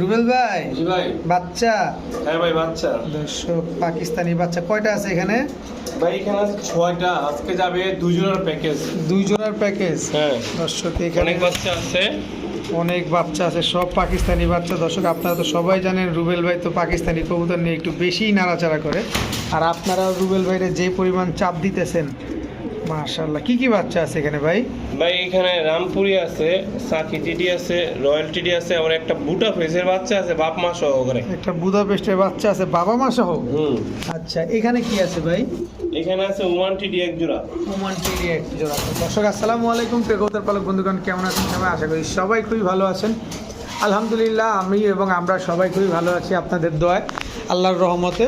রুবেল ভাই? ভাই। বাচ্চা? হ্যাঁ ভাই বাচ্চা। দর্শক পাকিস্তানি বাচ্চা। কয়টা আছে এখানে? ভাই এখানে আছে ছয়টা। আজকে যাবে দুজনের প্যাকেজ। দুই জোড়ার প্যাকেজ? হ্যাঁ। দর্শক এখানে অনেক বাচ্চা আছে। অনেক বাচ্চা আছে সব পাকিস্তানি বাচ্চা। দর্শক আপনারা তো সবাই জানেন রুবেল ভাই তো পাকিস্তানি কবুতর নিয়ে একটু বেশিই নাড়াচাড়া করে। আর আপনারা রুবেল ভাইরে যে পরিমাণ চাপ দিতেছেন মাশাল্লাহ কি কি বাচ্চা আছে এখানে ভাই? ভাই এখানে রামপুরি আছে সাকি টিডি আছে রয়্যাল টিডি আছে আবার একটা বুটা ফেসের বাচ্চা আছে বাপ মা সহকারে একটা বুদাপেস্টের বাচ্চা আছে বাবা মা সহ? হুম। আচ্ছা এখানে কি আছে ভাই? এখানে আছে ওয়ান টিডি এক জোড়া। ওমান টিভি এক জোড়া। দর্শক আসসালামু আলাইকুম পেগোতার পালক বন্ধুগণ কেমন আছেন সবাই? আশা করি সবাই খুবই ভালো আছেন। আলহামদুলিল্লাহ আমি এবং আমরা সবাই খুবই ভালো আছি আপনাদের দোয়ায় আল্লাহর রহমতে।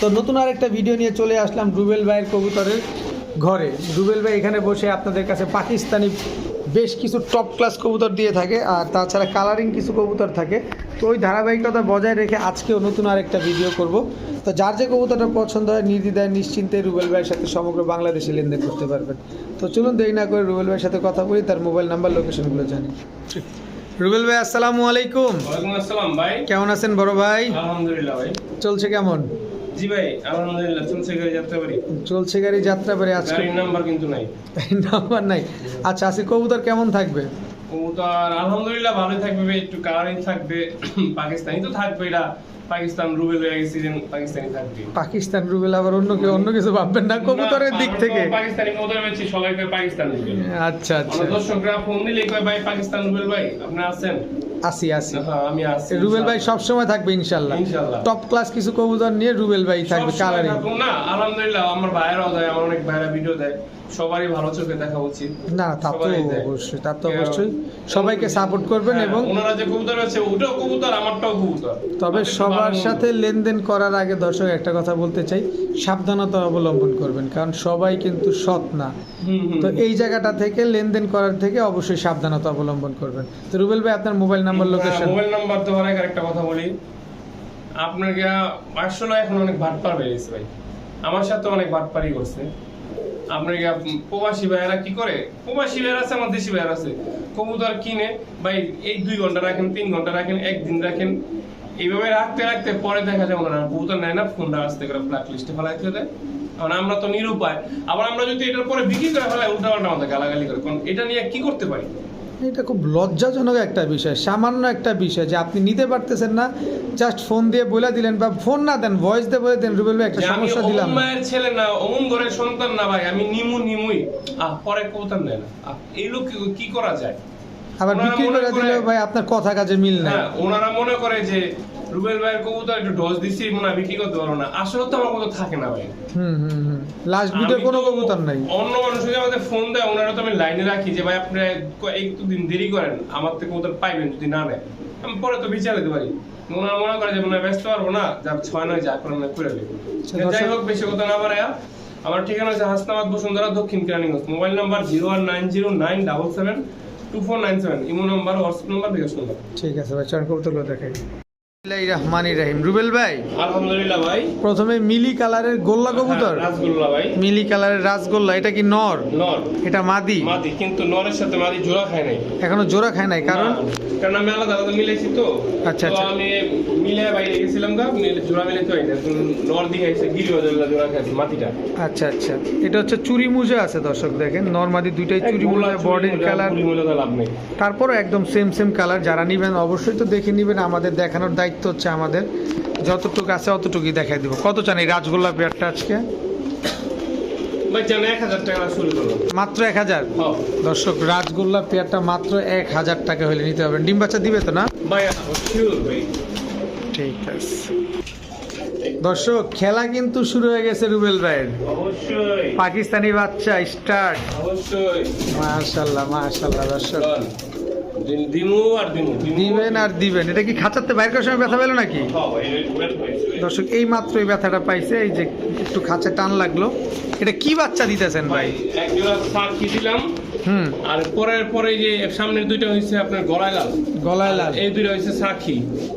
তো নতুন আরেকটা ভিডিও নিয়ে চলে আসলাম রুবেল ভাইয়ের কবুতরের। ঘরে। রুবেল ভাই এখানে বসে আপনাদের কাছে পাকিস্তানি বেশ কিছু টপ ক্লাস কবুতর দিয়ে থাকে আর তাছাড়া কালারিং কিছু কবুতর থাকে। তো ওই ধারাবাহিকতা বজায় রেখে আজকেও নতুন আরেকটা ভিডিও করব। তো যার যে কবুতরটা পছন্দ হয় নির্দ্বিধায় নিশ্চিন্তে রুবেল ভাইয়ের সাথে সমগ্র বাংলাদেশে লেনদেন করতে পারবেন। তো চলুন দেরি না করে রুবেল ভাইয়ের সাথে কথা বলি তার মোবাইল নাম্বার লোকেশনগুলো জানি। রুবেল ভাই আসসালামু আলাইকুম। আসসালাম ভাই। কেমন আছেন বড় ভাই? আলহামদুলিল্লাহ ভাই। চলছে কেমন? জি ভাই আলহামদুলিল্লাহ চলছে গাড়ি যাত্রা পারি চলছে গাড়ি যাত্রা করে আজকে। গাড়ির নাম্বার কিন্তু নাই। নাম্বার নাই। আচ্ছা আজকে কবুতর কেমন থাকবে? কবুতর আলহামদুলিল্লাহ ভালোই থাকবে একটু কালারিং থাকবে পাকিস্তানি তো থাকবে এটা পাকিস্তান রুবেল হয়ে গেছে যে পাকিস্তানি থাকবে। পাকিস্তান রুবেল আবার অন্য কেউ অন্য কিছু ভাববেন না কবুতরের দিক থেকে। পাকিস্তানি কবুতর বেচি সবাই কয় পাকিস্তান রুবেল। আচ্ছা আচ্ছা। দর্শকরা ফোন দিলে কয় ভাই পাকিস্তান রুবেল ভাই আপনি আছেন? আসি আসি। রুবেল ভাই সবসময় থাকবে ইনশাল্লাহ ইনশাআল্লাহ। টপ ক্লাস কিছু কবুতর নিয়ে রুবেল ভাই থাকবে কালারিং না আলহামদুলিল্লাহ আমার ভাইয়েরাও দেয় আমার অনেক ভাইয়েরা ভিডিও দেয়। সবারই ভালো চোখে দেখা উচিত। না তা তো অবশ্যই তা তো অবশ্যই। সবাইকে সাপোর্ট করবেন হ্যাঁ, এবং ওনারা যে কবুতর আছে ওটাও কবুতর আমারটাও কবুতর। তবে সবার সাথে লেনদেন করার আগে দর্শক একটা কথা বলতে চাই সাবধানতা অবলম্বন করবেন কারণ সবাই কিন্তু সৎ না। তো এই জায়গাটা থেকে লেনদেন করার থেকে অবশ্যই সাবধানতা অবলম্বন করবেন। তো রুবেল ভাই আপনার mobile number location mobile number তো অনেক একটা কথা বলি। আপনার আসলে এখন অনেক ভাটপার বেরিয়েছে ভাই। আমার সাথে অনেক ভাটপারি করছে। আপনার প্রবাসী ভাইয়েরা কি করে? প্রবাসী ভাইয়ের আছে, আমার দেশি ভাইয়ের আছে। কবুতর কিনে, ভাই, এই দুই ঘণ্টা রাখেন, তিন ঘণ্টা রাখেন, একদিন রাখেন। এইভাবে রাখতে রাখতে পরে দেখা যায়, ওনারা কবুতর নেয় না, ফোনটা আসতে করে ব্ল্যাক লিস্টে ফেলাই দেয় কারণ আমরা তো নিরুপায়। আবার আমরা যদি এটার পরে বিক্রি করে ফেলাই উল্টা পাল্টা আমাদের গালাগালি করে। কারণ এটা নিয়ে কি করতে পারি? এটা খুব লজ্জাজনক একটা বিষয় সামান্য একটা বিষয় যে আপনি নিতে পারতেছেন না জাস্ট ফোন দিয়ে বলে দিলেন বা ফোন না দেন ভয়েস দিয়ে বলে দেন রুবেল ভাই একটা সমস্যা দিলাম। মায়ের ছেলে না অমন ঘরের সন্তান না ভাই আমি নিমু নিমুই। আহ পরে কবুতর নেয় না। এই লোক কি করা যায়? আবার বিক্রি করে দিলেও ভাই আপনার কথা কাজে মিল নাই। হ্যাঁ ওনারা মনে করে যে রুবেল ভাইয়ের কবুতর একটু ডোজ দিছি মনে হয় বিক্রি করতে পারব না। আসলে তো আমার কবুতর থাকে না ভাই। হুম হুম হুম। লাস্ট ভিডিও কোনো কবুতর নাই। অন্য মানুষ যদি আমাদের ফোন দেয় ওনারা তো আমি লাইনে রাখি যে ভাই আপনি একটু দিন দেরি করেন আমার থেকে কবুতর পাইবেন যদি না নেয় আমি পরে তো বিচার দিতে পারি। ওনারা মনে করে যে মনে ব্যস্ত পারব না যা ছয় নয় যা করেন না করে দেবে। আচ্ছা, যাই হোক বেশি কথা না পারে আমার ঠিকানা হচ্ছে Hasnabad Bashundhara Dakshin Keraniganj. Mobile number zero one nine zero nine double seven two four nine seven imo number WhatsApp number, bKash number. ঠিক আছে ভাই চরণ কবুতরগুলো দেখাই। রহমান রাহিম। রুবেল ভাই? আলহামদুলিল্লাহ ভাই। প্রথমে মিলি কালারের গোল্লা কবুতর? হ্যাঁ, রাসগোল্লা ভাই। মিলি কালারের রাসগোল্লা এটা কি নর? নর। এটা মাদি? মাদি কিন্তু নরের সাথে মাদি জোড়া খায় নাই। এখনও জোড়া খায় নাই কারণ? কারণ আমি আলাদা আলাদা মিলাইছি তো। আচ্ছা, আচ্ছা। আমি মিলে বাইরে গেছিলাম গা জোড়া মিলে তো নর দিয়ে খাইছে গিরি বাজার জোড়া খাইছে মাটিটা আচ্ছা আচ্ছা। এটা হচ্ছে চুরি মুজা আছে দর্শক দেখেন। নর্মাদি দুইটাই চুরি মুজা বডির কালার। তারপরও একদম সেম সেম কালার যারা নেবেন অবশ্যই তো দেখে নেবেন আমাদের দেখানোর দায়িত্ব হচ্ছে আমাদের। যতটুকু আছে অতটুকুই দেখাই দিব। কত চান এই রাজগোল্লা পেয়ারটা আজকে? ভাই জান এক হাজার টাকা শুরু করল মাত্র এক হাজার? হ্যাঁ। দর্শক রাজগোল্লা পেয়ারটা মাত্র এক হাজার টাকা হলে নিতে পারবেন ডিম বাচ্চা দিবে তো না? ঠিক আছে। দর্শক খেলা কিন্তু শুরু হয়ে গেছে রুবেল অবশ্যই। পাকিস্তানি বাচ্চা স্টার্ট অবশ্যই। মাশাল্লাহ মাশাল্লাহ দর্শক। দিবেন আর দিবেন। এটা কি খাঁচাতে বাইর করার সময় ব্যথা পেল নাকি। দর্শক এই মাত্র এই ব্যথাটা পাইছে এই যে একটু খাঁচা টান লাগল। এটা কি বাচ্চা দিতেছেন ভাই? দিলাম? আর পরের পরে যে সামনের দুইটা হয়েছে আপনার গলায় লাল। গলায় লাল। এই দুইটা হয়েছে সাক্ষী।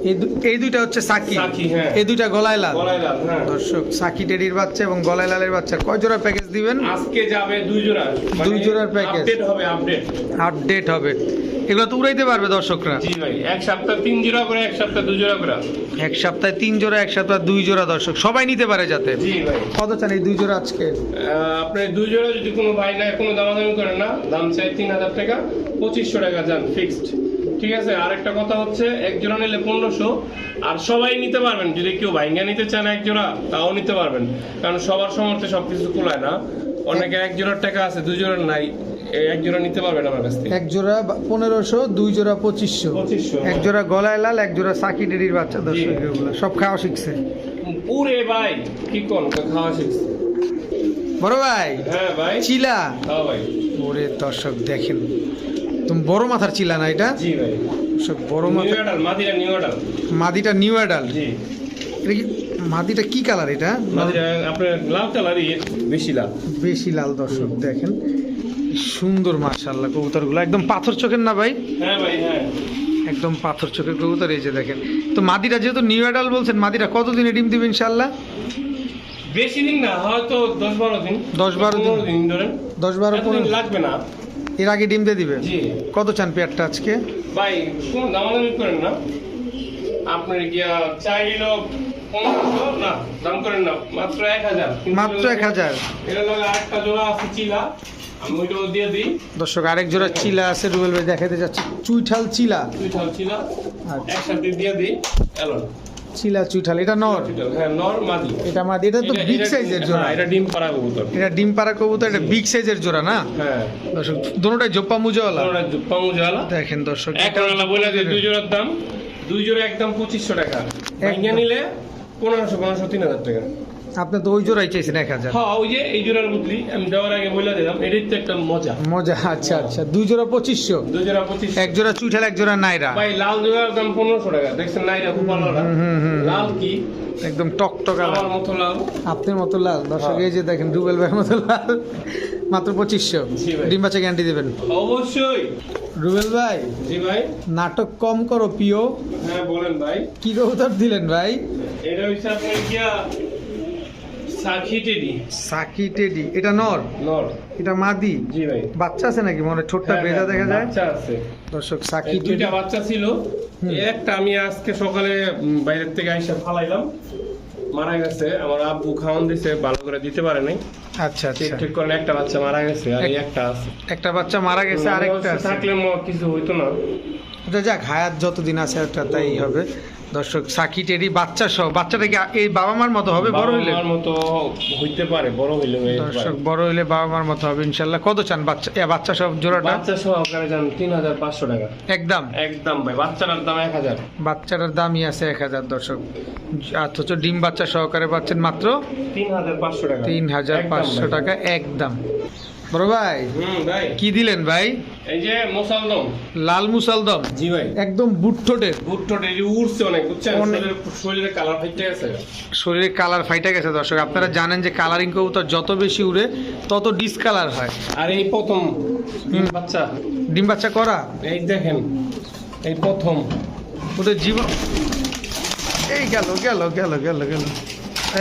এই এই দুইটা হচ্ছে সাকি হ্যাঁ। এই দুইটা গলায় লাল। গলায় লাল হ্যাঁ। দর্শক সাকি টেডির বাচ্চা এবং গলায় লালের বাচ্চা। কয় জোড়া প্যাকেজ দিবেন? আজকে যাবে দুই জোড়া। মানে দুই জোড়ার package। আপডেট হবে আপডেট আপডেট হবে। এগুলো তো উড়াইতে পারবে দর্শকরা। জি ভাই এক সপ্তাহ তিন জোড়া করে এক সপ্তাহ দুই জোড়া করে। এক সপ্তাহে তিন জোড়া এক সপ্তাহে দুই জোড়া দর্শক। সবাই নিতে পারে যাতে। জি ভাই। কত চান এই দুই জোড়া আজকে? আহ, আপনি দুই জোড়া যদি কোনো ভাই না কোনো দামাদামি করেন না দাম চাই তিন হাজার টাকা পঁচিশশো টাকা যান ফিক্সড ঠিক আছে? আর একটা কথা হচ্ছে এক জোড়া নিলে পনেরোশো আর সবাই নিতে পারবেন। যদি কেউ ভাইঙ্গা নিতে চান এক জোড়া তাও নিতে পারবেন। কারণ সবার সমর্থে সবকিছু কুলায় না। অনেকে এক জোড়ার টাকা আছে দুই জোড়ার নাই এক জোড়া নিতে পারবেন আমার কাছ থেকে। এক জোড়া পনেরোশো দুই জোড়া পঁচিশশো। পঁচিশশো। এক জোড়া গলায় লাল এক জোড়া সাকি টেডির বাচ্চা দর্শক সব খাওয়া শিখছে। পুরে ভাই কি কোন খাওয়া শিখছে? বড় ভাই হ্যাঁ ভাই। চিলা। খাওয়া ভাই। ওরে দর্শক দেখেন। তুমি বড় মাথার চিলা না এটা? সব বড় মাথা নিউ অ্যাডাল মাদিটা নিউ অ্যাডাল জি। এটা কি মাদিটা কি কালার এটা? আপনার লাল কালারই বেশি লাল। বেশি লাল দর্শক দেখেন। সুন্দর মাশাল্লাহ কবুতরগুলো। একদম পাথর চোখের না ভাই? হ্যাঁ ভাই হ্যাঁ। একদম পাথর চোখের কবুতর এই যে দেখেন। তো মাদিটা যেহেতু নিউ অ্যাডাল বলছেন মাদিটা কতদিনে ডিম দিবে ইনশাল্লাহ বেশি দিন না হয়তো দশ বারো দিন। 10 12 দিন। পনেরো দিন ধরেন। দশ বারো পনেরো লাগবে না। এর আগে ডিম দিয়ে দিবে? কত চান পেয়ারটা আজকে? ভাই কোন দামাদামি করেন না। আপনার গিয়া চাইলো না দাম করেন না মাত্র এক হাজার। মাত্র 1000 এটা লাগে আরেকটা জোড়া আছে চিলা। আমি ওইটাও দিয়ে দিই। দর্শক আরেক জোড়া চিলা আছে রুবেল ভাই দেখাতে যাচ্ছে চুইঠাল চিলা। দুইটাও চিলা। আচ্ছা। একসাথে দিয়ে দিই। এলো। চিলা চুইঠাল এটা নর। হ্যাঁ নর মাদি। এটা মাদি এটা তো বিগ সাইজের জোড়া। হ্যাঁ, এটা ডিম পাড়া কবুতর। এটা ডিম পাড়া কবুতর এটা বিগ সাইজের জোড়া না? হ্যাঁ। দর্শক দুটোটাই জোপ্পা মুজাওয়ালা ওরা জুপ্পা মুজাওয়ালা দেখেন দর্শক। একটা বেলা বলে যে দুই জোড়ার দাম দুই জোড়া একদম পঁচিশশো টাকা। ভাঙিয়ে নিলে পনেরোশো পনেরোশো তিন হাজার টাকা। আপনি তো ওই জোড়াই চাইছেন এক হাজার। হ্যাঁ ওই যে এই জোড়ার আমি দেওয়ার আগে বলে দিলাম এটাই তো একটা মজা। মজা আচ্ছা আচ্ছা। দুই জোড়া পঁচিশশো। দুই জোড়া পঁচিশ এক জোড়া চুইঠাল এক জোড়া নাইরা ভাই লাল জোড়ার দাম পনেরোশো টাকা। দেখছেন নাইরা খুব ভালো লাল। হুম, হুম, হুম। লাল কি? একদম লাল মতো লাল। আপনার মতো লাল। দর্শক হ্যাঁ। এই যে দেখেন রুবেল ভাইয়ের মতো লাল। মাত্র পঁচিশশো। ডিম বাচ্চা গ্যারান্টি দেবেন। অবশ্যই। রুবেল ভাই জি ভাই। নাটক কম করো পিও হ্যাঁ বলেন ভাই। কি কবুতর দিলেন ভাই? এটা আপনার গিয়া সাক্ষী টেডি এটা নর? নর। এটা মাদি? জি ভাই। বাচ্চা আছে নাকি? মনে হয় হ্যাঁ, ভেজা দেখা যায়? বাচ্চা আছে। দর্শক এই দুইটা বাচ্চা ছিল। একটা আমি আজকে সকালে বাইরের থেকে আইসা ফালাইলাম। মারা গেছে। আমার আব্বু খাওয়ান দিছে ভালো করে দিতে পারে নাই। আচ্ছা ঠিক আচ্ছা। ঠিক করেন একটা বাচ্চা মারা গেছে আর একটা আছে। একটা বাচ্চা মারা গেছে আরেকটা আছে। থাকলে কিছু হইতো না। এটা যাক হায়াত যতদিন আছে একটা তাই হবে। দর্শক সাকি টেডি বাচ্চা সহ বাচ্চাটা কি এই বাবা মার মতো হবে? বড় বাবা হইলে? মার মতো হইতে পারে বড় হইলে দর্শক বড় হইলে বাবা মার মতো হবে ইনশাল্লাহ। কত চান বাচ্চা এ, বাচ্চা সব জোড়াটা? বাচ্চা সহকারে যান তিন হাজার পাঁচশো টাকা। একদম। একদম ভাই বাচ্চাটার দাম এক হাজার। বাচ্চাটার দামই আছে এক হাজার দর্শক। অথচ ডিম বাচ্চা সহকারে পাচ্ছেন মাত্র তিন হাজার পাঁচশো টাকা। তিন হাজার একদম পাঁচশো ভাই। টাকা একদম। বড় ভাই ভাই। কি দিলেন ভাই? এই যে মোসালদম লাল মুসালদম। জি ভাই। একদম বুটঠোটের বুটটো ডেরি উড়ছে অনেক বুঝছেন? শরীরে কালার ফাইটে গেছে। শরীরে কালার ফাইটা গেছে দর্শক। আপনারা জানেন যে কালারিং কবুতর যত বেশি উড়ে তত ডিসকালার হয়। আর এই প্রথম ডিম বাচ্চা। ডিম বাচ্চা করা? এই দেখেন এই প্রথম। ওদের জীবন এই গেল গেল গেল গেল গেল।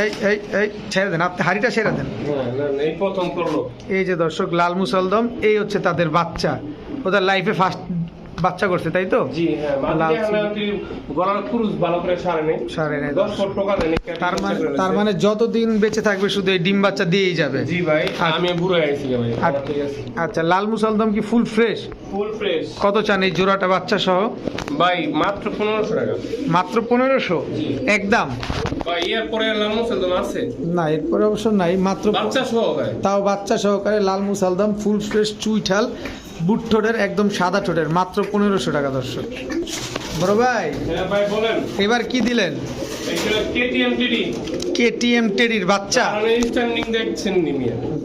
এই এই এই ছেড়ে দেন আপনি হাড়িটা ছেড়ে দেন। এই যে দর্শক লাল মুসলদম এই হচ্ছে তাদের বাচ্চা। ওদের লাইফে ফার্স্ট বাচ্চা করছে তাই তো? জি হ্যাঁ লাল মাঝে আমরা কি গলার কুরুস ভালো করে সারে নেই সারে নেই দশ ফুট টাকা দেন তার মানে তার মানে যতদিন বেঁচে থাকবে শুধু এই ডিম বাচ্চা দিয়েই যাবে। জি ভাই আমি বুড়ো আইছি ভাই আর- ঠিক আছে। আচ্ছা লাল মুসলদম কি ফুল ফ্রেশ? Full fresh. কত চান এই জোড়াটা বাচ্চা সহ? ভাই মাত্র পনেরোশো টাকা। মাত্র পনেরোশো? একদম না এরপরে অবশ্য নাই মাত্র বাচ্চা তাও বাচ্চা সহকারে লাল মুসালদম ফুল ফ্রেশ চুইঠাল। বুট ঠোঁটের একদম সাদা ঠোঁটের মাত্র পনেরোশো টাকা দর্শক। বড় ভাই হ্যাঁ এবার কি দিলেন? কেটিএম টিডি। কেটিএম বাচ্চা।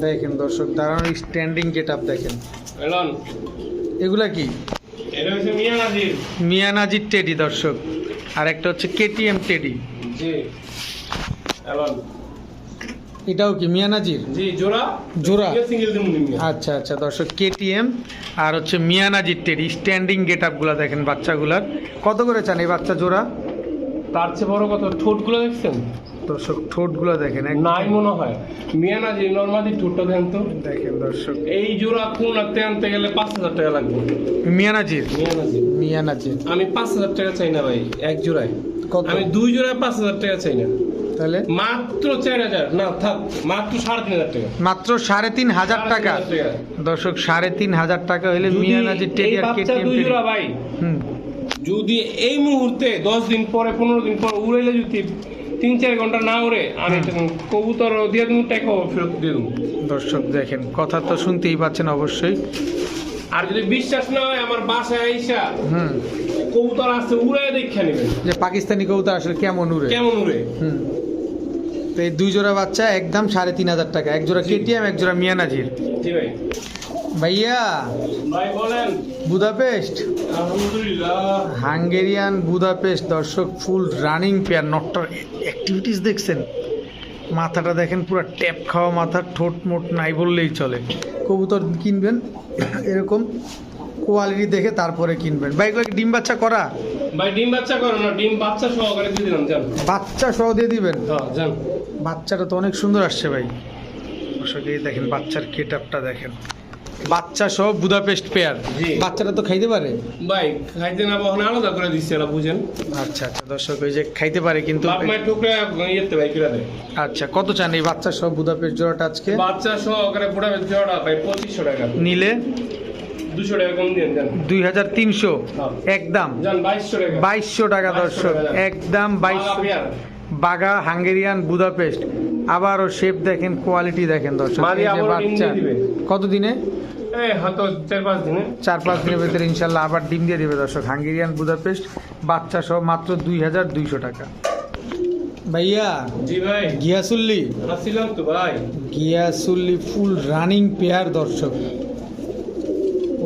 দেখেন দর্শক দাঁড়ানো স্ট্যান্ডিং গেট আপ দেখেন এগুলা কি? মিয়ানাজির টেডি দর্শক। আর একটা হচ্ছে কেটিএম টেডি। জি। এলন। এটাও কি মিয়ানাজির? জি জোড়া। জোড়া? সিঙ্গেল আচ্ছা আচ্ছা দর্শক কেটিএম আর হচ্ছে মিয়ানাজির টেরি স্ট্যান্ডিং গেট আপগুলো দেখেন বাচ্চাগুলার। কত করে চান এই বাচ্চা জোড়া? তার চেয়ে বড় কথা ঠোঁটগুলো দেখছেন? দর্শক ঠোঁটগুলো দেখেন নাই মনে হয়। মিয়ানা যে নর্মালি ঠোঁটটা দেন তো। দেখেন দর্শক। এই জোড়া কোন আনতে আনতে গেলে পাঁচ হাজার টাকা লাগবে? মিয়ানাজির? মিয়ানাজি। মিয়ানাজির। আমি পাঁচ হাজার টাকা চাই না ভাই এক জোড়ায়। আমি দুই জোড়ায় পাঁচ হাজার টাকা চাই না। তাহলে? মাত্র চার হাজার। না থাক মাত্র সাড়ে তিন হাজার টাকা। মাত্র সাড়ে তিন হাজার টাকা। দর্শক সাড়ে তিন হাজার টাকা যদি মিয়ানাজির টেরি এই কেটিএম ভাই যদি এই মুহূর্তে দশ দিন পরে পনেরো দিন পর উড়াইলে যদি তিন চার ঘণ্টা না উড়ে আমি কবুতর দিয়ে দেবো টাকা ফেরত দিয়ে দেবো। দর্শক দেখেন কথা তো শুনতেই পাচ্ছেন অবশ্যই। আর যদি বিশ্বাস না হয় আমার বাসায় আইসা হুম। কবুতর আছে উড়ে দেখে নেবেন যে পাকিস্তানি কবুতর আসলে কেমন উড়ে? কেমন উড়ে? হুম। তো এই দুই জোড়া বাচ্চা একদম সাড়ে তিন হাজার টাকা। এক জোড়া কেটিএম এক জোড়া মিয়ানাজির জি ভাই। ভাইয়া ভাই বলেন। বুদাপেস্ট? আলহামদুলিল্লাহ। হাঙ্গেরিয়ান বুদাপেস্ট দর্শক ফুল রানিং পেয়ার নটটার অ্যাক্টিভিটিস দেখছেন। মাথাটা দেখেন পুরো ট্যাপ খাওয়া মাথা ঠোঁট মোট নাই বললেই চলে। কবুতর কিনবেন এরকম কোয়ালিটি দেখে তারপরে কিনবেন। ভাই এগুলো ডিম বাচ্চা করা? ভাই ডিম বাচ্চা করো না ডিম বাচ্চা সহকারে দিয়ে দিলাম জান বাচ্চা সহ দিয়ে দিবেন? হ্যাঁ জান বাচ্চাটা তো অনেক সুন্দর আসছে ভাই। অবশ্যই এই দেখেন বাচ্চার কেটআপটা দেখেন। বাচ্চা সহ বুদাপেস্ট পেয়ার। বাচ্চাটা তো খাইতে পারে? ভাই খাইতে না বহন আলাদা করে দিচ্ছে এরা বুঝেন? আচ্ছা আচ্ছা দর্শক ওই যে খাইতে পারে কিন্তু বাপ মায়ের টুকরা ইয়েতে ভাই কিরা দেয় আচ্ছা কত চান এই বাচ্চা সহ বুদাপেস্ট জোড়াটা আজকে? বাচ্চা সহকারে পুরো জোড়া ভাই পঁচিশশো টাকা। নিলে? দুশো টাকা কম দুই হাজার তিনশো। হ্যাঁ। একদম। বাইশশো টাকা। দর্শক একদম বাইশশো। বাগা হাঙ্গেরিয়ান বুদাপেস্ট। আবারও শেপ দেখেন কোয়ালিটি দেখেন দর্শক। বাচ্চা। কত দিনে এই হয়তো চার পাঁচ দিনে। চার পাঁচ দিনের ভেতরে ইনশাল্লাহ আবার ডিম দিয়ে দেবে দর্শক। হাঙ্গেরিয়ান বুদাপেস্ট বাচ্চা সহ মাত্র দুই হাজার দুইশো টাকা। ভাইয়া জি ভাই। গিয়াসুল্লি। আসছিলাম তো ভাই। গিয়াসুল্লি ফুল রানিং পেয়ার দর্শক।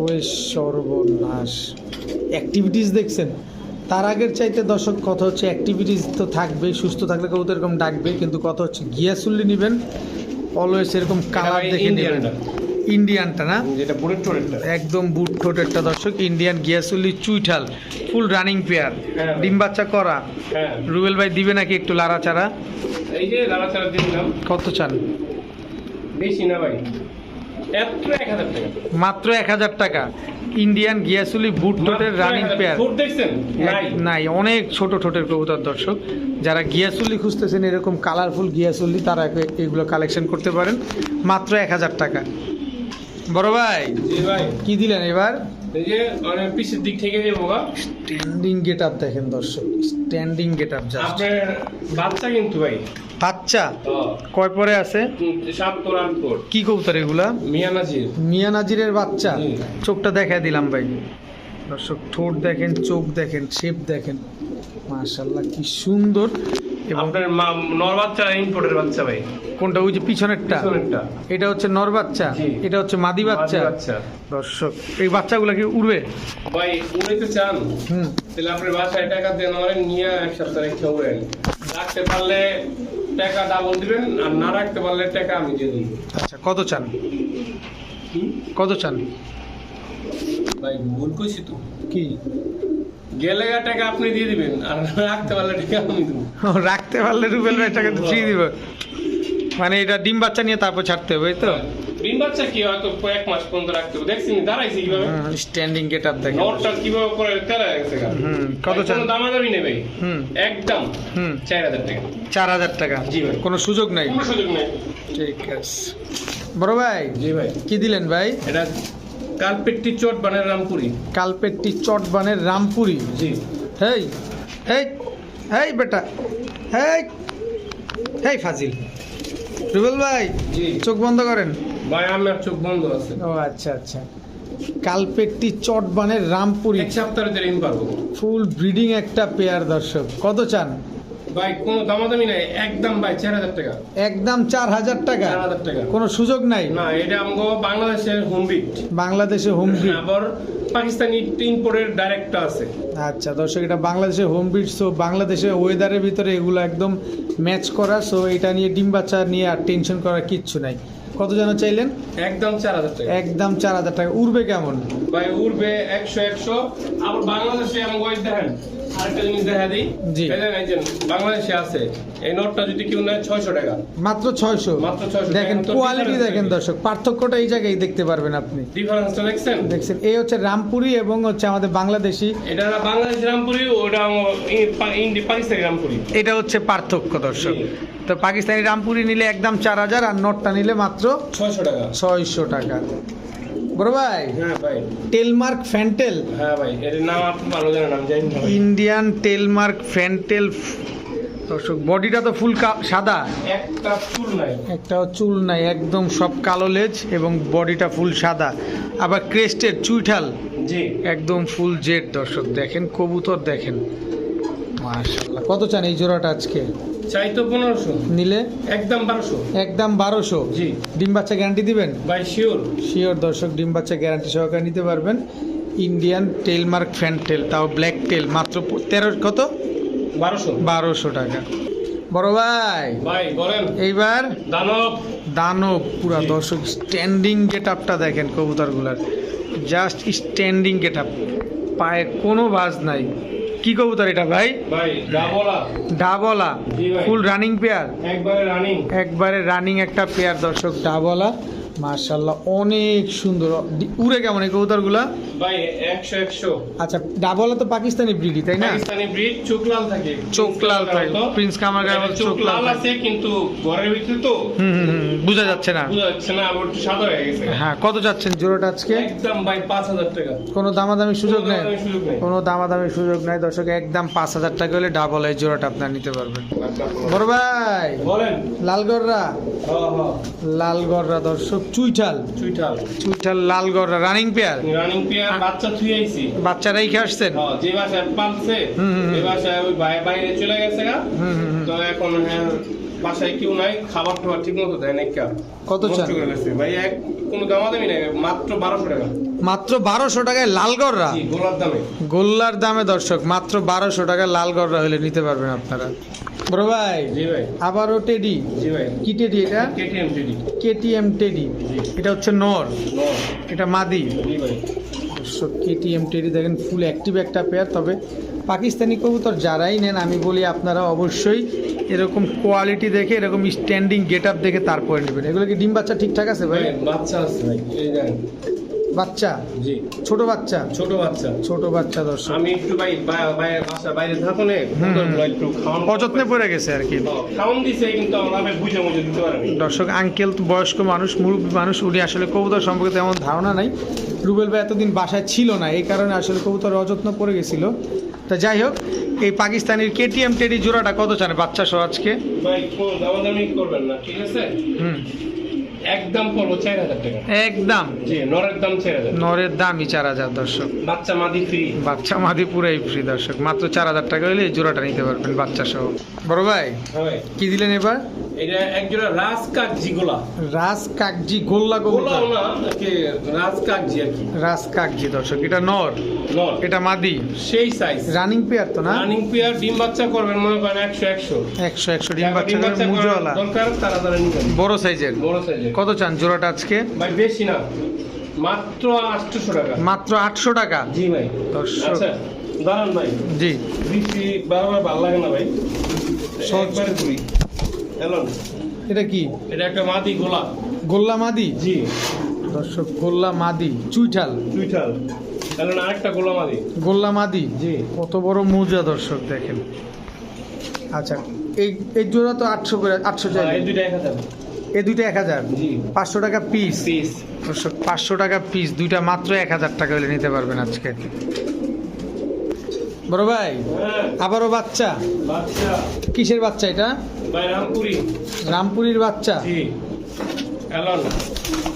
ওই সর্বনাশ। অ্যাক্টিভিটিস দেখছেন? তার আগের চাইতে দর্শক কথা হচ্ছে অ্যাক্টিভিটিস তো থাকবেই সুস্থ থাকলে কবুতর এরকম ডাকবে কিন্তু কথা হচ্ছে গিয়াসুল্লি নেবেন অলওয়েজ এরকম কালার দেখে নেবেন। ইন্ডিয়ানটা। না? যেটা বুলেট টোরেটটা একদম বুট ঠোঁটেরটা দর্শক ইন্ডিয়ান গিয়াসুল্লি চুইঠাল ফুল রানিং পেয়ার। ডিম বাচ্চা করা। হ্যাঁ। রুবেল ভাই দিবে নাকি একটু লাড়াচাড়া? এই যে দিয়ে দিলাম। কত চান? বেশি না ভাই। এত এক হাজার টাকা। মাত্র এক হাজার টাকা। ইন্ডিয়ান গিয়াসুলি বুট ঠোঁটের রানিং 1000 পেয়ার নাই। অনেক ছোট ঠোঁটের কবুতর দর্শক। যারা গিয়াসুলি খুঁজতেছেন এরকম কালারফুল গিয়াসুলি তারা এগুলো কালেকশন করতে পারেন। মাত্র এক হাজার টাকা। বড় ভাই। কি দিলেন এবার? এই যে অনেক পিছের দিক থেকে যাব গা স্ট্যান্ডিং গেট আপ দেখেন দর্শক স্ট্যান্ডিং গেট আপ জাস্ট আপনার বাচ্চা কিন্তু ভাই। বাচ্চা। কয় পরে আছে? সাত কি কবুতর এগুলা? মিয়া নাজির। মিয়া নাজিরের বাচ্চা? চোখটা দেখা দিলাম ভাই। দর্শক ঠোঁট দেখেন চোখ দেখেন শেপ দেখেন। মাশাল্লাহ কি সুন্দর। আপনার মা- নর বাচ্চা ইম্পোর্টের বাচ্চা ভাই। কোনটা? ওই যে পিছনেরটা? পিছনেরটা। এটা হচ্ছে নর বাচ্চা? জি। এটা হচ্ছে মাদি বাচ্চা? দর্শক এই বাচ্চাগুলো কি উড়বে? ভাই উড়াইতে চান? হুম। তাহলে আপনার বাসায় টাকা দেন আমার নিয়ে এক সপ্তাহ রেখে উড়েন রাখতে পারলে টাকা ডাবল দিবেন আর না রাখতে পারলে টাকা আমি দিয়ে দেবো। আচ্ছা কত চান? কত চান? ভাই ভুল করছি তো। কি? গেলে টাকা আপনি দিয়ে দিবেন আর রাখতে পারলে টাকা আমি দেবো। রাখতে পারলে রুবেল ভাই টাকা ফ্রি দিব। মানে এটা ডিম বাচ্চা নিয়ে তারপর ছাড়তে হবে তো? ডিম বাচ্চা কি হয়তো এক মাস পর্যন্ত রাখতে হবে। দেখছি দাঁড়াইছি কীভাবে? স্ট্যান্ডিং গেট আপ দেখেন। নটটা কীভাবে করে তেরা গেছে কত চান? ভাই। হুম। একদম হুম। চার হাজার টাকা। চার হাজার টাকা? জি ভাই। কোনো সুযোগ নাই? কোনো সুযোগ নেই। ঠিক আছে। বড় ভাই জি ভাই। কি দিলেন ভাই? এটা কালপেট্টি চট বানের রামপুরি। কালপেট্টি চটবানের রামপুরি? জি। হেই হেই হেই বেটা হেই হেই ফাজিল। রুবেল ভাই জি। চোখ বন্ধ করেন। ভাই আমার চোখ বন্ধ আছে। ও আচ্ছা আচ্ছা। কালপেট্টি চটবানের রামপুরি। এক সপ্তাহের আমি পারব ফুল ব্রিডিং একটা পেয়ার দর্শক। কত চান? ভাই কোনো দামাদামি নাই একদম ভাই চার হাজার টাকা। একদম চার হাজার টাকা? চার হাজার টাকা। কোনো সুযোগ নাই? না এটা আমগো বাংলাদেশের হোম বিট বাংলাদেশে হোম বিট আবার পাকিস্তানি ইম্পোর্টের ডাইরেক্টটা আছে। আচ্ছা দর্শক এটা বাংলাদেশে হোম বিট সো বাংলাদেশের ওয়েদারের ভিতরে এগুলো একদম ম্যাচ করা সো এটা নিয়ে ডিম বাচ্চা নিয়ে আর টেনশন করার কিচ্ছু নাই। কত যেন চাইলেন? একদম চার হাজার টাকা। একদম চার হাজার টাকা। উড়বে কেমন? ভাই উঠবে একশো একশো। আবার বাংলাদেশে আমি দেখেন আরেকটা জিনিস দেখা দিই। জি। এই যে বাংলাদেশে আছে। এই নোটটা যদি কেউ নেয় ছয়শো টাকা। মাত্র ছয়শো। মাত্র 600 দেখেন কোয়ালিটি দেখেন দেখেন। দর্শক পার্থক্যটা এই জায়গায় দেখতে পারবেন আপনি। ডিফারেন্সটা দেখছেন? দেখছেন এই হচ্ছে রামপুরি এবং হচ্ছে আমাদের বাংলাদেশি। এটা বাংলাদেশ রামপুরি ওটা ইন্ডি পাকিস্তানি রামপুরি। এটা হচ্ছে পার্থক্য দর্শক। তো পাকিস্তানি রামপুরি নিলে একদম চার হাজার আর নোটটা নিলে মাত্র ছয়শো টাকা। ছয়শো টাকা। বড় ভাই? হ্যাঁ ভাই। Tailmark fantail? হ্যাঁ ভাই এটার নাম আপনি ভালো জানেন আমি জানি না ইন্ডিয়ান টেলমার্ক ফ্যান্টেল দর্শক বডিটা তো ফুল সাদা। একটা চুল নাই। একটাও চুল নাই একদম সব কালো লেজ এবং বডিটা ফুল সাদা। আবার ক্রেস্টের চুইঠাল। জি। একদম ফুল জেড দর্শক দেখেন কবুতর দেখেন। মাশাল্লাহ কত চান এই জোড়াটা আজকে? চাই তো পনেরোশো। নিলে? একদম বারোশো। একদম বারোশো? জি। ডিম বাচ্চা গ্যারান্টি দিবেন? ভাই শিওর শিওর দর্শক ডিম বাচ্চা গ্যারান্টি সহকারে নিতে পারবেন। Indian tail mark fan tail তাও ব্ল্যাক টেল মাত্র তেরো কত? বারোশো। বারোশো টাকা। বড় ভাই। ভাই বলেন। এইবার? দানব। দানব পুরা দর্শক স্ট্যান্ডিং গেট আপটা দেখেন কবুতরগুলার। জাস্ট স্ট্যান্ডিং গেট আপ পায়ে কোনো বাজ নাই। কি কবুতর এটা ভাই? ডাবলা। ফুল রানিং পেয়ার একবারে রানিং একবারে রানিং একটা পেয়ার দর্শক ডাবলা। মার্শাল্লাহ অনেক সুন্দর। উড়ে কেমন এই কবুতরগুলা? ভাই একশো একশো। আচ্ছা ডাবলা তো পাকিস্তানি ব্রিডই তাই না? পাকিস্তানি ব্রিড চোখ লাল থাকে। চোখ লাল থাকে। প্রিন্স কামারগাঁও এটা চোখ লাল আছে কিন্তু ঘরের ভিতরে তো হুম বোঝা যাচ্ছে না। বোঝা যাচ্ছে না আবার একটু সাদা হয়ে গেছে। হ্যাঁ কত যাচ্ছেন জোড়াটা আজকে? একদম ভাই পাঁচ হাজার টাকা। কোনো দামাদামি সুযোগ নেই? কোনো দামাদামি সুযোগ নাই দর্শক একদম পাঁচ হাজার টাকা হলে ডাবল এই জোড়াটা আপনার নিতে পারবেন। বড় ভাই বলেন। লালগড়রা লালগড়রা দর্শক চুইঠাল। চুইঠাল। চুইটাল লালগড় রানিং পেয়ার রানিং পেয়ার বাচ্চা থুই আইছি। বাচ্চারা রেখে আসছেন? হ্যাঁ, যে বাসায় পালছে। এই বাসায় ওই বাইরে চলে গেছে গা। তো এখন হ্যাঁ বাসায় কেউ নাই খাবার টাবার ঠিক মতো দেয় নাই কত চান? ভাই এক কোনো দামাদামি নাই মাত্র বারোশো টাকা। মাত্র বারোশো টাকায় লালগড়রা গোলার দামে। গোল্লার দামে দর্শক মাত্র বারোশো টাকায় লালগড়রা হলে নিতে পারবেন আপনারা। বড় ভাই জি ভাই। আবারও টেডি? জি ভাই। কি টেডি এটা? কেটিএম টিডি। KTM teddy. এটা হচ্ছে নর। এটা মাদি। জি ভাই। কেটিএম টেডি দেখেন ফুল অ্যাক্টিভ একটা পেয়ার তবে পাকিস্তানি কবুতর যারাই নেন, আমি বলি আপনারা অবশ্যই এরকম কোয়ালিটি দেখে, এরকম স্ট্যান্ডিং গেট আপ দেখে তারপরে নেবেন। এগুলো কি ডিম বাচ্চা ঠিকঠাক আছে ভাই? ভাই বাচ্চা আছে ভাই বাচ্চা? জি। ছোট বাচ্চা? ছোট বাচ্চা। ছোট বাচ্চা দর্শক। আমি একটু ভাই বাইরে বাসা বাইরে। একটু খাওয়ান অযত্নে পড়ে গেছে আর কি। খাওয়ান দিছে কিন্তু আমরা বুঝে বুঝে দিতে পারিনি। দর্শক আঙ্কেল তো বয়স্ক মানুষ মুরব্বী মানুষ উনি আসলে কবুতর সম্পর্কে তেমন ধারণা নাই। রুবেল ভাই এতদিন বাসায় ছিল না এই কারণে আসলে কবুতর অযত্ন পড়ে গেছিল। তা যাই হোক এই পাকিস্তানের কেটিএম টেডি জোড়াটা কত চান বাচ্চা সহ আজকে? ভাই দামাদামি করবেন না ঠিক আছে? হুম। একদম পড়ব চার হাজার টাকা। একদম। জি নরের দাম চার হাজার নরের দামই চার হাজার দর্শক। বাচ্চা মাদি ফ্রি বাচ্চা মাদি পুরাই ফ্রি দর্শক। মাত্র চার হাজার টাকা হলে জোড়াটা নিতে পারবেন বাচ্চা সহ। বড় ভাই কি দিলেন এবার? এটা একজোড়া রাজকাক জিগোলা রাজ কাকজি গোল্লা কবুতর না কি রাজকাক আর কি? রাজ কাকজি দর্শক। এটা নর। নর। এটা মাদি। সেই সাইজ রানিং পেয়ার তো না? রানিং পেয়ার ডিম বাচ্চা করবেন মনে করেন একশো একশো। একশো একশো ডিম বাচ্চা করে দরকার তারা তারা নিবেন। বড় সাইজের বড় সাইজের কত চান জোড়াটা আজকে? ভাই বেশি না। মাত্র আটশোশো টাকা। মাত্র আটশো টাকা? জি ভাই। দর্শক। আচ্ছা দাঁড়ান ভাই। জি। বৃষ্টি বারবার ভালো লাগে না ভাই। সহজ। একবারে করি। এলন এটা কি? এটা একটা মাদি গোলা। গোল্লা মাদি? জি। দর্শক গোল্লা মাদি চুইঠাল। টুইটাল এলন আরেকটা গোলা মাদি। গোল্লা মাদি? জি। কত বড় মুজা দর্শক দেখেন। আচ্ছা এই এই জোড়া তো আটশো করে আটশো চাই হ্যাঁ, এই দুইটা এক হাজার। এই দুইটা এক হাজার? পাঁচশো টাকা পিস পিস পাঁচশো টাকা পিস দুইটা মাত্র এক হাজার টাকা হলে নিতে পারবেন আজকে। বড় ভাই হ্যাঁ। আবারও বাচ্চা। কিসের বাচ্চা এটা? রামপুরি। রামপুরির বাচ্চা।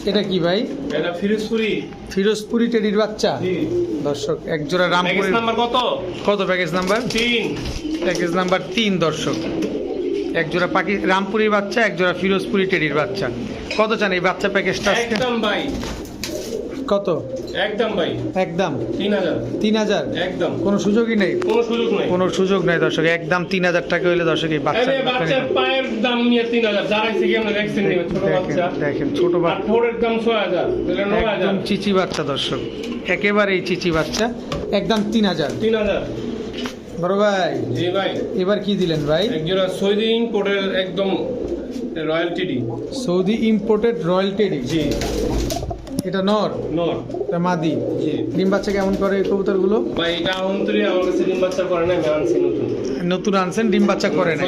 এটা কি ভাই? এটা ফিরোজপুরি। ফিরোজপুরি টেডির বাচ্চা। দর্শক এক জোড়া নাম্বার কত? কত প্যাকেজ নাম্বার? তিন। প্যাকেজ নাম্বার তিন দর্শক। এক জোড়া পাখি রামপুরির বাচ্চা একজোড়া ফিরোজপুরি টেডির বাচ্চা। কত চান এই বাচ্চা প্যাকেজটা? একদম ভাই। কত? একদম ভাই। একদম? তিন হাজার। তিন হাজার? একদম। কোনো সুযোগই নেই? কোনো সুযোগ নাই। কোনো সুযোগ নেই দর্শক। একদম তিন হাজার টাকা হইলে দর্শক এই বাচ্চা বাচ্চার পায়ের দাম নিয়ে তিন হাজার। যারা থেকে আমরা দেখছেন ছোট বাচ্চা। দেখেন ছোট বাচ্চা। ঠোঁটের দাম ছয় হাজার একদম চিচি বাচ্চা দর্শক। একেবারে এই চিচি বাচ্চা। একদম তিন হাজার। তিন হাজার। বড় ভাই জি ভাই। এবার কি দিলেন ভাই? একজোড়া সৌদি ইম্পোর্টের একদম royalty Saudi imported royal teddy? জি। এটা নর? নর। এটা মাদি। ডিম বাচ্চা কেমন করে কবুতরগুলো? ভাই এটা অন্তরে আমার কাছে ডিম বাচ্চা করে না আমি আনছি নতুন। নতুন আনছেন ডিম বাচ্চা করে না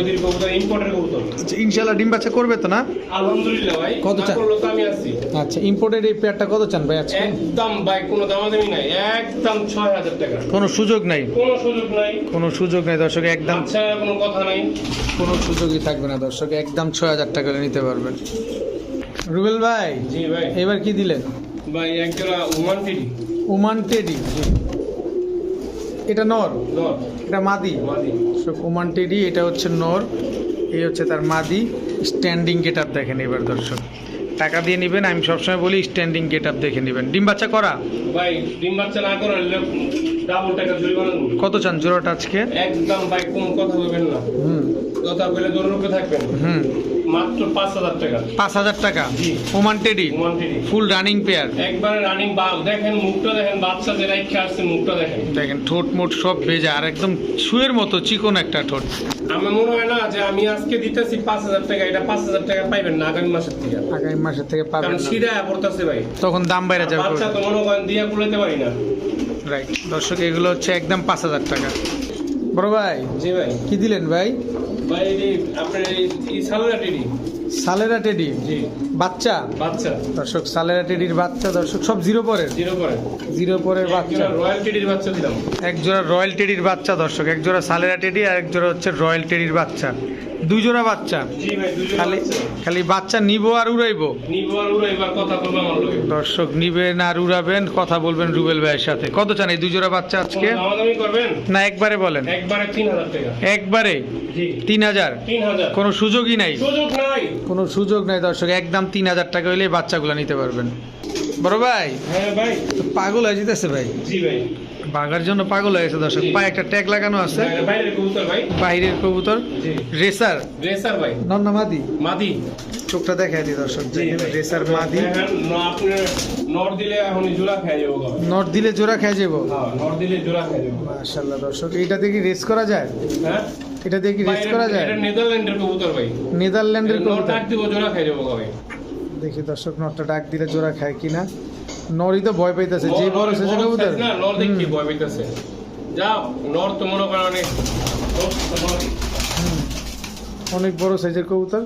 আচ্ছা, ইনশাল্লাহ ডিম বাচ্চা করবে তো না? আলহামদুলিল্লাহ ভাই কত চান? আমি আছি আচ্ছা ইম্পোর্টেড এই পেয়ারটা কত চান ভাই আজকে? একদম ভাই কোনো দামাদামি নাই একদম ছয় হাজার টাকা। কোনো সুযোগ নাই? কোনো সুযোগ নাই। কোনো সুযোগ নাই দর্শক একদম আচ্ছা কোনো কথা নাই। কোনো সুযোগই থাকবে না দর্শক একদম ছয় হাজার টাকা করে নিতে পারবেন। রুবেল ভাই জি ভাই। এবার কি দিলেন? একজোড়া উমান টিডি ওমান টেডি এটা নর? নর। এটা মাদি? মাদি। ওমান টেডি এটা হচ্ছে নর। এই হচ্ছে তার মাদি। স্ট্যান্ডিং গেট আপ দেখেন এবার দর্শক। টাকা দিয়ে নেবেন আমি সবসময় বলি স্ট্যান্ডিং গেট আপ দেখে নেবেন। ডিম বাচ্চা করা? ভাই ডিম বাচ্চা না করে ডাবল টাকা জরিমানা কত চান জোড়াটা আজকে? একদম ভাই কোন কথা বলবেন না। হুম। কথা বলে দৌড়ে থাকবেন। হুম। মাত্র পাঁচ হাজার টাকা। পাঁচ হাজার টাকা? Oman teddy full running pair একবারে রানিং বাঘ দেখেন মুখটা দেখেন বাচ্চা যে রাইখে আসছে মুখটা দেখেন। দেখেন ঠোঁট মোট সব ভেজা আর একদম শুয়ের মতো চিকন একটা ঠোঁট। আমার মনে হয় না যে আমি আজকে দিতেছি পাঁচ হাজার টাকা এটা পাঁচ হাজার টাকা পাইবেন না আগামী মাসের থেকে। আগামী মাসের থেকে পাবেন কারণ না। সিধা পড়তেছে ভাই। তখন দাম বাইরে যাবে। বাচ্চা তো মনে করেন দিয়ে কুলাইতে পারি না। রাইট দর্শক এগুলো হচ্ছে একদম পাঁচ হাজার টাকা। বড় ভাই? জি ভাই। কি দিলেন ভাই? ভাই আপনার এই এই টেডি। সালেরা টেডি? জি। বাচ্চা? বাচ্চা। দর্শক সালেরা টেডির বাচ্চা দর্শক সব জিরো পরের? জিরো পরের। জিরো পরের বাচ্চা। রয়্যাল টেডির বাচ্চা দিলাম। এক জোড়া রয়্যাল টেডির বাচ্চা দর্শক এক জোড়া সালেরা টেডি আর এক জোড়া হচ্ছে রয়্যাল টেডির বাচ্চা। দুই জোড়া বাচ্চা ভাই খালি খালি বাচ্চা নিবো আর উড়াইবো? দর্শক নিবেন আর উড়াবেন কথা বলবেন রুবেল ভাইয়ের সাথে। কত চান এই দুই জোড়া বাচ্চা আজকে? না একবারে বলেন। একবারে তিন হাজার কোনো সুযোগই নাই? কোনো সুযোগ নাই দর্শক। একদম তিন হাজার টাকা হলে বাচ্চাগুলো নিতে পারবেন। বড় ভাই? হ্যাঁ তো পাগল হয়ে যেতেছে ভাই। জি ভাই। বাঘার জন্য পাগল হয়েছে দর্শক। পায়ে একটা ট্যাগ লাগানো আছে। বাইরের কবুতর ভাই। বাইরের কবুতর। রেসার। রেসার ভাই। নন্না মাদি। মাদি। চোখটা দেখাই দিই দর্শক। রেসার মাদি। নর দিলে এখন জোড়া খেয়ে যাব গো। নট দিলে জোড়া খেয়ে যাব? নর দিলে জোড়া খেয়ে যাব দর্শক। এইটা কি রেস করা যায়? হ্যাঁ? এটা ভাই, রেস করা যায়? এটা নেদারল্যান্ডের কবুতর ভাই। নেদারল্যান্ডের কবুতর। ডাক দিব জোড়া খেয়ে যাব ভাই। দেখি দর্শক নটটা ডাক দিলে জোড়া খায় কিনা। নরই তো ভয় পাইতেছে যে বড় নর- সেজে বড় কবুতর না, নর দেখি ভয় পেতেছে যা নর তো মনে করেন অনেক নর-। অনেক বড় সাইজের কবুতর।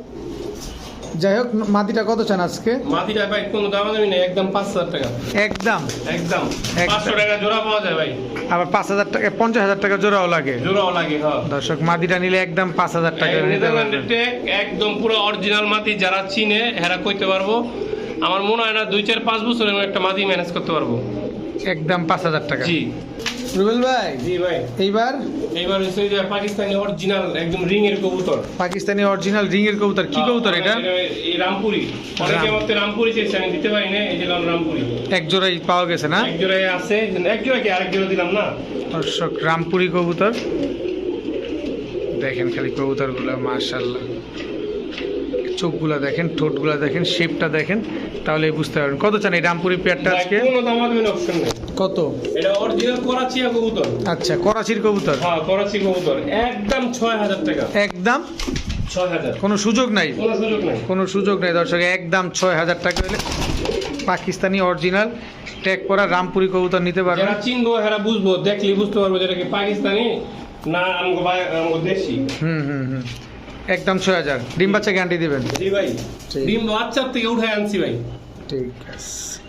যাই হোক মাদিটা কত চান আজকে? মাটিটা ভাই কোনো দাম দামি নেই একদম পাঁচ হাজার টাকা। একদম? একদম। পাঁচশো টাকা জোড়া পাওয়া যায় ভাই। আবার পাঁচ হাজার টাকা পঞ্চাশ হাজার টাকা জোড়াও লাগে। জোড়াও লাগে হ্যাঁ দর্শক মাটিটা নিলে একদম পাঁচ হাজার টাকা নিতে নেদারল্যান্ডের টেক একদম পুরো অরিজিনাল মাটি যারা চিনে হেরা কইতে পারব। আমার মনে হয় না দুই চার পাঁচ বছর আমি একটা মাদি ম্যানেজ করতে পারব। একদম পাঁচ হাজার টাকা। জি। রুবেল ভাই জি ভাই। এইবার? এইবার হচ্ছে যে পাকিস্তানি অরিজিনাল একদম রিং এর কবুতর। পাকিস্তানি অরিজিনাল রিং এর কবুতর কি কবুতর এটা? এই রামপুরি। অনেকে রামপুরি চেয়েছে আমি দিতে পারি না এই যে রামপুরি। এক জোড়াই পাওয়া গেছে না? এক জোড়ায় আছে এক জোড়া কি আরেক জোড়া দিলাম না? দর্শক রামপুরি কবুতর। দেখেন খালি কবুতরগুলো মাশাল্লাহ চোখগুলা দেখেন ঠোঁটগুলা দেখেন শেপটা দেখেন তাহলে বুঝতে পারবেন। কত চান এই রামপুরি পেয়ারটা আজকে? কত? এটা অরিজিনাল করাচিয়া কবুতর। আচ্ছা করাচির কবুতর? হ্যাঁ করাচি কবুতর। একদম ছয় হাজার টাকা। একদম? কোনো সুযোগ নাই? কোনো সুযোগ নাই। দর্শক একদম ছয় হাজার টাকা হলে পাকিস্তানি অরিজিনাল ট্যাগ করা রামপুরি কবুতর নিতে পারবেন। যারা চিনবো এরা বুঝব দেখলি বুঝতে পারব যেটা কি পাকিস্তানি না আমগো দেশি। হুম হুম হুম। একদম ছয় হাজার। ডিম বাচ্চা গ্যারান্টি দেবেন। জি ভাই। ডিম বাচ্চার থেকে উঠে আনছি ভাই। ঠিক আছে।